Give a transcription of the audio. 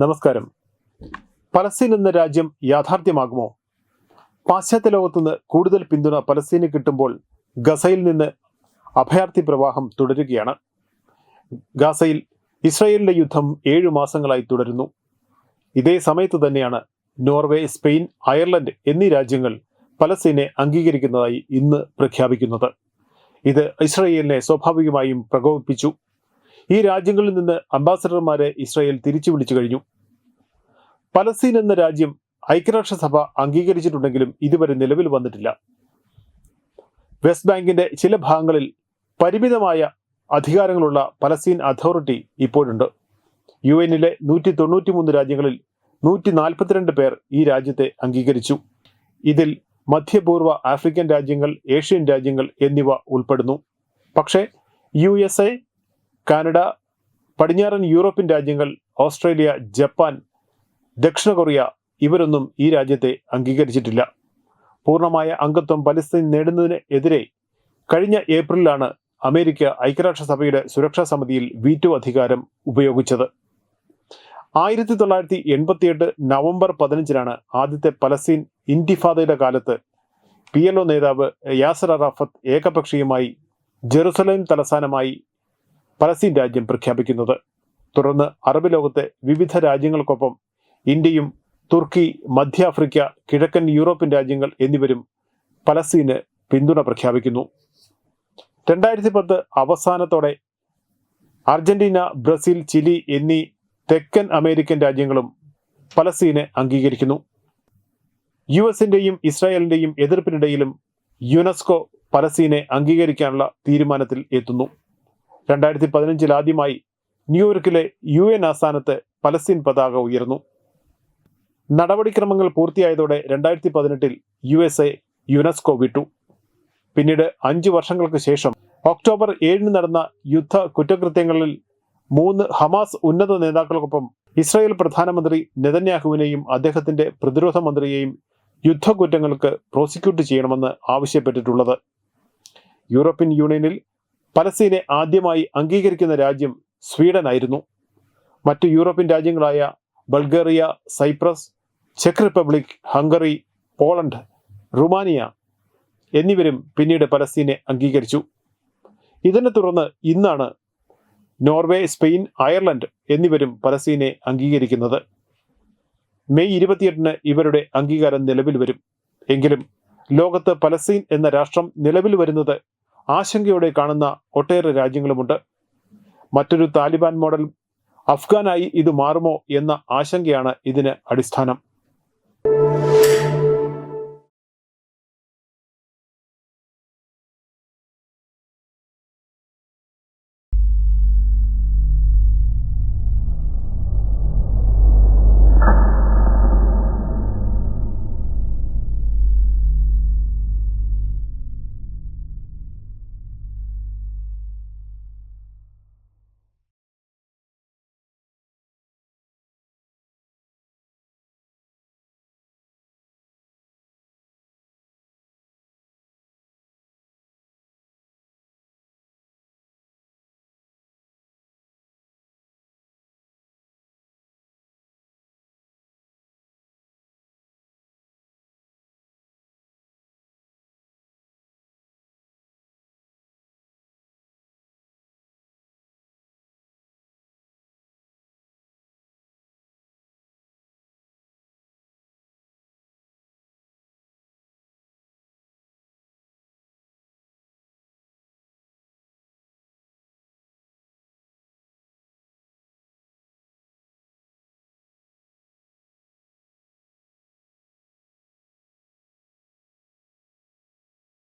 നമസ്കാരം. പലസ്തീൻ എന്ന രാജ്യം യാഥാർത്ഥ്യമാകുമോ? പാശ്ചാത്യ ലോകത്തുനിന്ന് കൂടുതൽ പിന്തുണ പലസ്തീന് കിട്ടുമ്പോൾ ഗസയിൽ നിന്ന് അഭയാർത്ഥി പ്രവാഹം തുടരുകയാണ്. ഗാസയിൽ ഇസ്രായേലിന്റെ യുദ്ധം ഏഴു മാസങ്ങളായി തുടരുന്നു. ഇതേ സമയത്ത് തന്നെയാണ് നോർവേ സ്പെയിൻ അയർലൻഡ് എന്നീ രാജ്യങ്ങൾ പലസ്തീനെ അംഗീകരിക്കുന്നതായി ഇന്ന് പ്രഖ്യാപിക്കുന്നത്. ഇത് ഇസ്രയേലിനെ സ്വാഭാവികമായും പ്രകോപിപ്പിച്ചു. ഈ രാജ്യങ്ങളിൽ നിന്ന് അംബാസഡർമാരെ ഇസ്രായേൽ തിരിച്ചു വിളിച്ചു കഴിഞ്ഞു. പലസ്തീൻ എന്ന രാജ്യം ഐക്യരാഷ്ട്രസഭ അംഗീകരിച്ചിട്ടുണ്ടെങ്കിലും ഇതുവരെ നിലവിൽ വന്നിട്ടില്ല. വെസ്റ്റ് ബാങ്കിന്റെ ചില ഭാഗങ്ങളിൽ പരിമിതമായ അധികാരങ്ങളുള്ള പലസ്തീൻ അതോറിറ്റി ഇപ്പോഴുണ്ട്. യു എന്നിലെ നൂറ്റി തൊണ്ണൂറ്റി മൂന്ന് രാജ്യങ്ങളിൽ നൂറ്റി നാൽപ്പത്തിരണ്ട് പേർ ഈ രാജ്യത്തെ അംഗീകരിച്ചു. ഇതിൽ മധ്യപൂർവ ആഫ്രിക്കൻ രാജ്യങ്ങൾ ഏഷ്യൻ രാജ്യങ്ങൾ എന്നിവ ഉൾപ്പെടുന്നു. പക്ഷേ യു എസ് എ കാനഡ പടിഞ്ഞാറൻ യൂറോപ്യൻ രാജ്യങ്ങൾ ഓസ്ട്രേലിയ ജപ്പാൻ ദക്ഷിണ കൊറിയ ഇവരൊന്നും ഈ രാജ്യത്തെ അംഗീകരിച്ചിട്ടില്ല. പൂർണമായ അംഗത്വം പലസ്തീൻ നേടുന്നതിനെതിരെ കഴിഞ്ഞ ഏപ്രിലാണ് അമേരിക്ക ഐക്യരാഷ്ട്രസഭയുടെ സുരക്ഷാ സമിതിയിൽ വീറ്റോ അധികാരം ഉപയോഗിച്ചത്. ആയിരത്തി തൊള്ളായിരത്തി എൺപത്തിയെട്ട് നവംബർ പതിനഞ്ചിനാണ് ആദ്യത്തെ പലസ്തീൻ ഇന്റിഫാദയുടെ കാലത്ത് പി എൽ ഒ നേതാവ് യാസർ അറാഫത്ത് ഏകപക്ഷീയമായി ജെറുസലേം തലസ്ഥാനമായി പലസ്തീൻ രാജ്യം പ്രഖ്യാപിക്കുന്നത്. തുടർന്ന് അറബ് ലോകത്തെ വിവിധ രാജ്യങ്ങൾക്കൊപ്പം ഇന്ത്യയും തുർക്കി മധ്യാഫ്രിക്ക കിഴക്കൻ യൂറോപ്യൻ രാജ്യങ്ങൾ എന്നിവരും പലസ്തീന് പിന്തുണ പ്രഖ്യാപിക്കുന്നു. രണ്ടായിരത്തി പത്ത് അവസാനത്തോടെ അർജന്റീന ബ്രസീൽ ചിലി എന്നീ തെക്കൻ അമേരിക്കൻ രാജ്യങ്ങളും പലസ്തീനെ അംഗീകരിക്കുന്നു. യു എസിന്റെയും ഇസ്രായേലിന്റെയും എതിർപ്പിനിടയിലും യുനെസ്കോ പലസ്തീനെ അംഗീകരിക്കാനുള്ള തീരുമാനത്തിൽ എത്തുന്നു. രണ്ടായിരത്തി പതിനഞ്ചിൽ ആദ്യമായി ന്യൂയോർക്കിലെ യു എൻ ആസ്ഥാനത്ത് പലസ്തീൻ പതാക ഉയർന്നു. നടപടിക്രമങ്ങൾ പൂർത്തിയായതോടെ രണ്ടായിരത്തി പതിനെട്ടിൽ യു എസ് എ യുനെസ്കോ വിട്ടു. പിന്നീട് അഞ്ചു വർഷങ്ങൾക്ക് ശേഷം ഒക്ടോബർ ഏഴിന് നടന്ന യുദ്ധ കുറ്റകൃത്യങ്ങളിൽ മൂന്ന് ഹമാസ് ഉന്നത നേതാക്കൾക്കൊപ്പം ഇസ്രായേൽ പ്രധാനമന്ത്രി നെതന്യാഹുവിനെയും അദ്ദേഹത്തിന്റെ പ്രതിരോധ മന്ത്രിയെയും യുദ്ധ കുറ്റങ്ങൾക്ക് പ്രോസിക്യൂട്ട് ചെയ്യണമെന്ന് ആവശ്യപ്പെട്ടിട്ടുള്ളത്. യൂറോപ്യൻ യൂണിയനിൽ പലസ്തീനെ ആദ്യമായി അംഗീകരിക്കുന്ന രാജ്യം സ്വീഡൻ ആയിരുന്നു മറ്റു യൂറോപ്യൻ രാജ്യങ്ങളായ ബൾഗേറിയ സൈപ്രസ് ചെക്ക് റിപ്പബ്ലിക് ഹംഗറി പോളണ്ട് റുമാനിയ എന്നിവരും പിന്നീട് പലസ്തീനെ അംഗീകരിച്ചു. ഇതിനെ തുടർന്ന് ഇന്നാണ് നോർവേ സ്പെയിൻ അയർലൻഡ് എന്നിവരും പലസ്തീനെ അംഗീകരിക്കുന്നത്. മെയ് ഇരുപത്തിയെട്ടിന് ഇവരുടെ അംഗീകാരം നിലവിൽ വരും. എങ്കിലും ലോകത്ത് പലസ്തീൻ എന്ന രാഷ്ട്രം നിലവിൽ വരുന്നത് ആശങ്കയോടെ കാണുന്ന ഒട്ടേറെ രാജ്യങ്ങളുമുണ്ട്. മറ്റൊരു താലിബാൻ മോഡൽ അഫ്ഗാനായി ഇത് മാറുമോ എന്ന ആശങ്കയാണ് ഇതിന് അടിസ്ഥാനം.